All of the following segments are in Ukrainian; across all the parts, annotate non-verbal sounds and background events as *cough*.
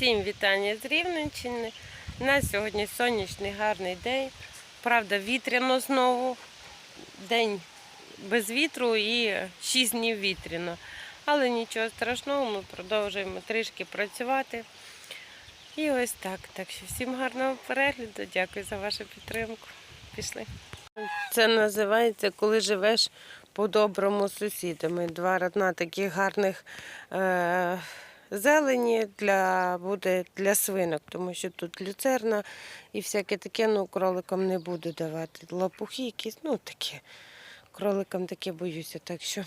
Всім вітання з Рівненщини. У нас сьогодні сонячний гарний день. Правда, вітряно знову. День без вітру і 6 днів вітряно. Але нічого страшного, ми продовжуємо трішки працювати. І ось так. Так що всім гарного перегляду. Дякую за вашу підтримку. Пішли. Це називається, коли живеш по-доброму з сусідами. Два родна таких гарних е- зелені для, буде для свинок, тому що тут люцерна і всяке таке, ну, кроликам не буду давати. Лопухи якісь, ну таке. Кроликам таке боюся. Так що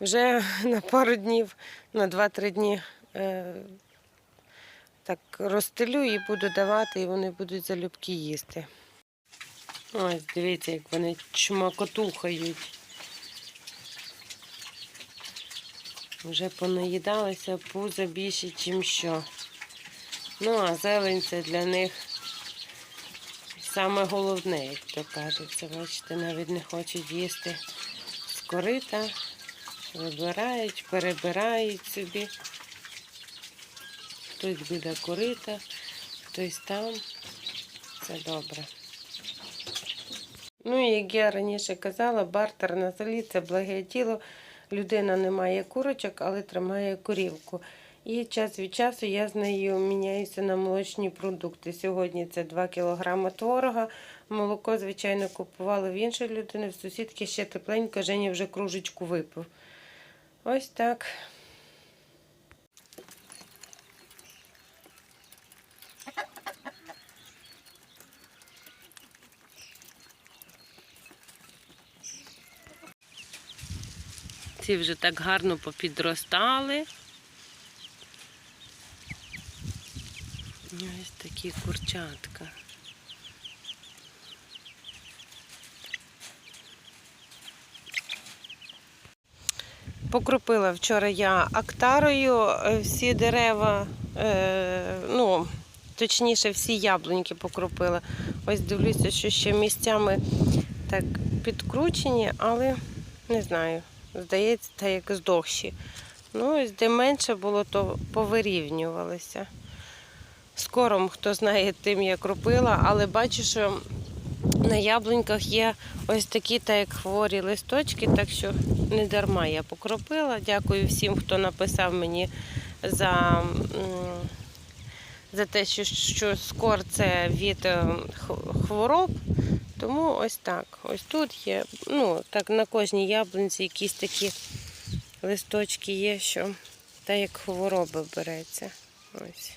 вже на пару днів, на 2-3 дні е- так розстелю і буду давати, і вони будуть залюбки їсти. Ось, дивіться, як вони чмакотухають. Вже понаїдалися пузо більше, ніж що. Ну, а зелень це для них саме головне, як то кажеться. Бачите, навіть не хочуть їсти з корита. Вибирають, перебирають собі. Хтось біля корита, хтось там. Це добре. Ну, як я раніше казала, бартер на селі це благе діло. Людина не має курочок, але тримає корівку. І час від часу я з нею міняюся на молочні продукти. Сьогодні це 2 кг творога. Молоко, звичайно, купувала в іншої людини, в сусідки ще тепленько, Женя вже кружечку випив. Ось так. Ці вже так гарно попідростали. Ось такі курчатка. Покропила вчора я актарою е, всі дерева, е, ну, точніше, всі яблуньки покропила. Ось дивлюся, що ще місцями так підкручені, але не знаю. Здається, так як здохші. Ну, ось де менше було, то повирівнювалися. Скором, хто знає, тим я кропила, але бачу, що на яблуньках є ось такі, так як хворі листочки, так що не дарма я покропила. Дякую всім, хто написав мені за, за те, що, що скор це від е, хвороб. Тому ось так. Ось тут є, ну, так на кожній яблунці якісь такі листочки є, що та як хвороба береться. Ось.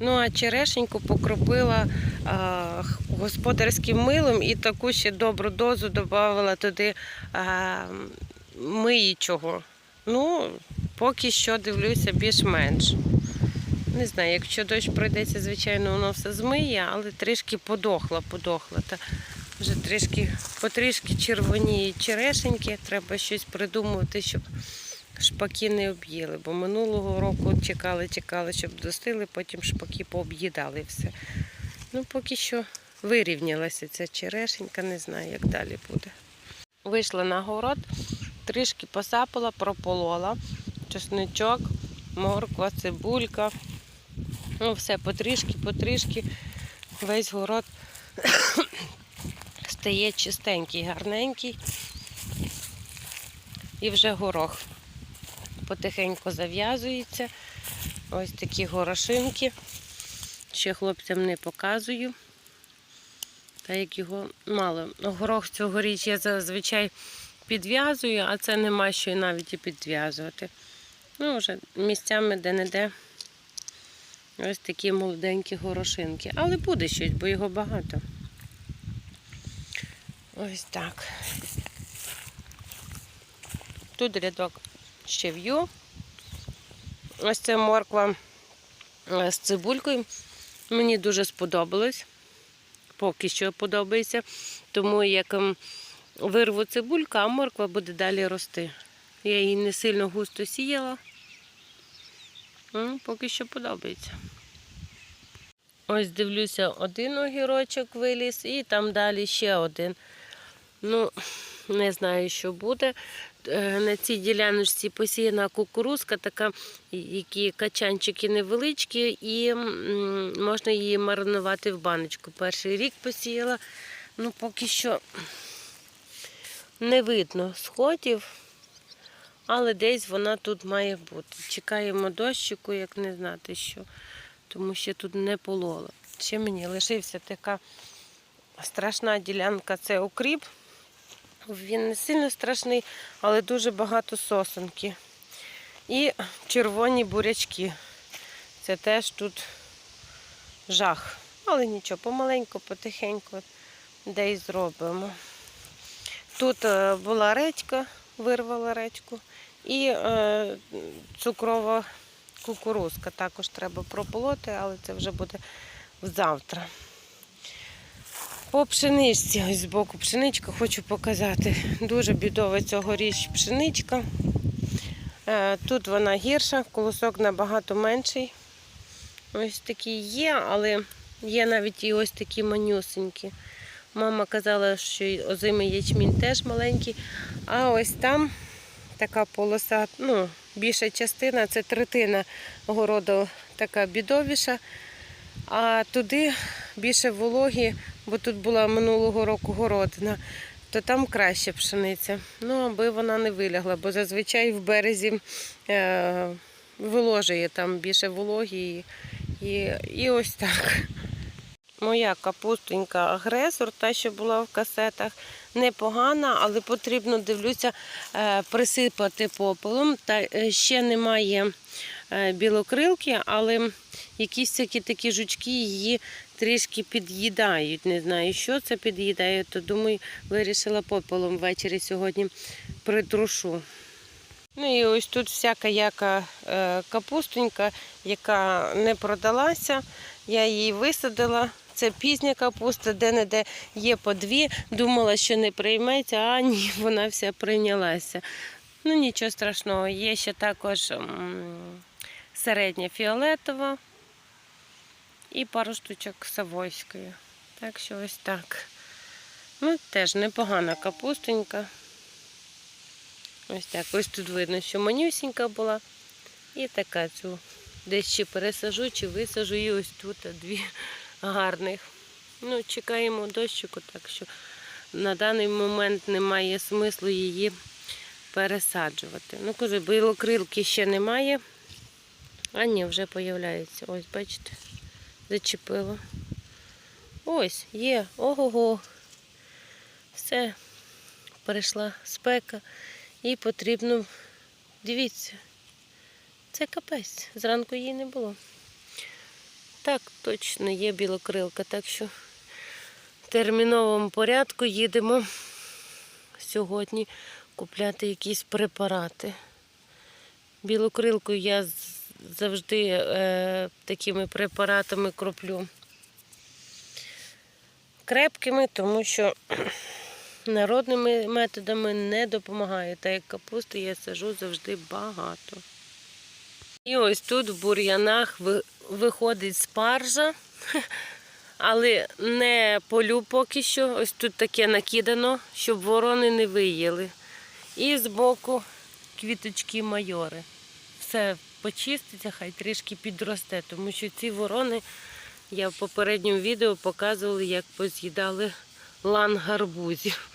Ну, а черешеньку покропила а, господарським милом і таку ще добру дозу додавала туди а, миючого. Ну, поки що дивлюся більш-менш. Не знаю, якщо дощ пройдеться, звичайно, воно все змиє, але трішки подохла, подохла. Та вже трішки, потрішки червоніють черешеньки. Треба щось придумувати, щоб шпаки не об'їли. Бо минулого року чекали, чекали, щоб достигли, потім шпаки пооб'їдали все. Ну, поки що вирівнялася ця черешенька, не знаю, як далі буде. Вийшла на город, трішки посапала, прополола, чесничок, морква, цибулька. Ну, все потрішки, потрішки. Весь город *coughs* стає чистенький, гарненький. І вже горох потихеньку зав'язується. Ось такі горошинки. Ще хлопцям не показую. Та як його мало. Горох цьогоріч я зазвичай підв'язую, а це нема що і навіть і підв'язувати. Ну, вже місцями де-не-де ось такі молоденькі горошинки. Але буде щось, бо його багато. Ось так. Тут рядок ще в'ю. Ось це морква е, з цибулькою. Мені дуже сподобалось. Поки що подобається. Тому як ем, вирву цибульку, а морква буде далі рости. Я її не сильно густо сіяла. Поки що подобається. Ось дивлюся, один огірочок виліз і там далі ще один. Ну, не знаю, що буде. е, на цій діляночці посіяна кукурузка, така, які качанчики невеличкі, і можна її маринувати в баночку. Перший рік посіяла, ну поки що не видно сходів, але десь вона тут має бути. Чекаємо дощику, як не знати що, тому що тут не пололо. Ще мені лишився така страшна ділянка це окріп. Він не сильно страшний, але дуже багато сосенки. І червоні бурячки. Це теж тут жах. Але нічого, помаленьку, потихеньку десь зробимо. Тут е, була редька, вирвала редьку, і е, цукрова кукурузка. Також треба прополоти, але це вже буде завтра. По пшеничці, ось збоку пшеничка хочу показати. Дуже бідова цьогоріч пшеничка. Е, Тут вона гірша, колосок набагато менший. Ось такі є, але є навіть і ось такі манюсенькі. Мама казала, що озимий ячмінь теж маленький. А ось там така полоса, ну, більша частина, це третина городу така бідовіша. А туди більше вологі, бо тут була минулого року городина, то там краще пшениця. Ну, аби вона не вилягла, бо зазвичай в березі е, виложує там більше вологі і, і, і ось так. Моя капустонька агресор, та, що була в касетах, непогана, але потрібно, дивлюся, е, присипати попелом. Та е, ще немає е, білокрилки, але якісь такі такі жучки її трішки під'їдають. Не знаю, що це під'їдає, то думаю, вирішила попелом ввечері сьогодні притрушу. Ну і ось тут всяка яка капустонька, яка не продалася. Я її висадила. Це пізня капуста, де-не-де є по дві. Думала, що не прийметься, а ні, *laughs* вона вся прийнялася. Ну нічого страшного, є ще також середня фіолетова і пару штучок савойської. Так що ось так. Ну, теж непогана капустонька. Ось так. Ось тут видно, що манюсінька була. І така цю десь чи пересажу, чи висажу. І ось тут дві гарних. Ну, чекаємо дощику, так що на даний момент немає смислу її пересаджувати. Ну, кажу, білокрилки ще немає. А ні, вже появляється. Ось, бачите, зачепило. Ось, є, ого-го. Все, перейшла спека. І потрібно, дивіться, це капець. Зранку її не було. Так, точно є білокрилка, так що в терміновому порядку їдемо сьогодні купляти якісь препарати. Білокрилку я завжди е, такими препаратами кроплю крепкими, тому що *clears throat* народними методами не допомагає. Та як капусти я сажу завжди багато. І ось тут в бур'янах виходить спаржа, *laughs* але не полю поки що. Ось тут таке накидано, щоб ворони не виїли. І збоку квіточки майори. Все почиститься, хай трішки підросте, тому що ці ворони, я в попередньому відео показувала, як поз'їдали лан гарбузів.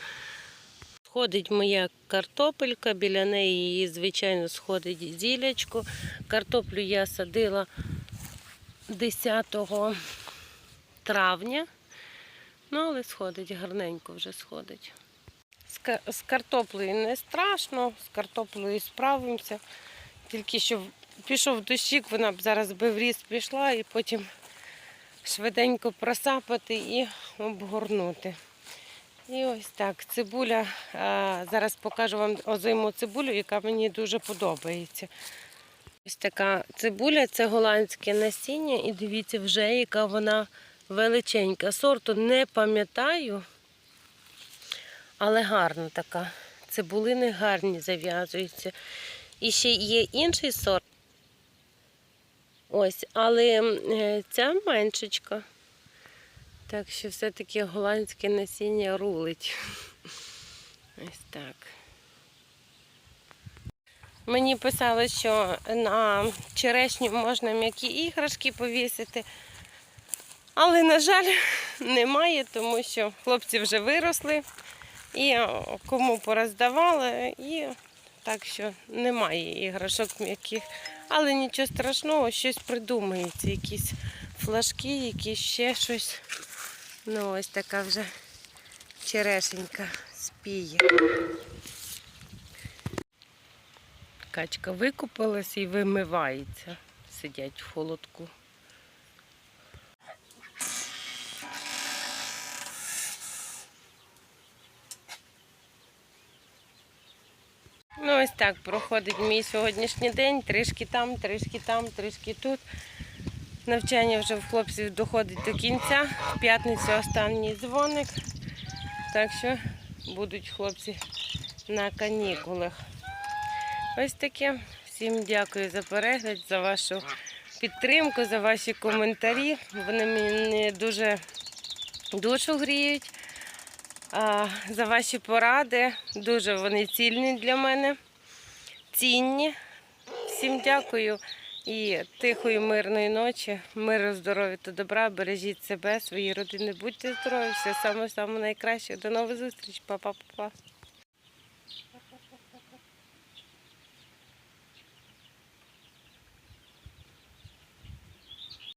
Сходить моя картопелька, біля неї її, звичайно, сходить зілячко. Картоплю я садила 10 травня. Ну, але сходить, гарненько вже сходить. З картоплею не страшно, з картоплею справимося. Тільки що пішов дощик, вона б зараз би в ріс пішла і потім швиденько просапати і обгорнути. І ось так, цибуля. Зараз покажу вам озиму цибулю, яка мені дуже подобається. Ось така цибуля це голландське насіння, і дивіться вже, яка вона величенька. Сорту не пам'ятаю, але гарна така. Цибулини гарні зав'язуються. І ще є інший сорт. Ось, але е, ця меншечка. Так що все-таки голландське насіння рулить. Ось так. Мені писали, що на черешню можна м'які іграшки повісити. Але, на жаль, немає, тому що хлопці вже виросли і кому пороздавали, і так що немає іграшок м'яких. Але нічого страшного, щось придумається, якісь флажки, якісь ще щось. Ну, ось така вже черешенька спіє. Качка викупалась і вимивається. Сидять в холодку. Ну, ось так проходить мій сьогоднішній день. Трішки там, трішки там, трішки тут. Навчання вже в хлопців доходить до кінця. В п'ятницю останній дзвоник. Так що будуть хлопці на канікулах. Ось таке. Всім дякую за перегляд, за вашу підтримку, за ваші коментарі. Вони мені дуже душу гріють. За ваші поради. Дуже вони цільні для мене. Цінні. Всім дякую і тихої, мирної ночі, миру, здоров'я та добра. Бережіть себе, свої родини. Будьте здорові, все саме саме найкраще. До нових зустріч. Па-па-па.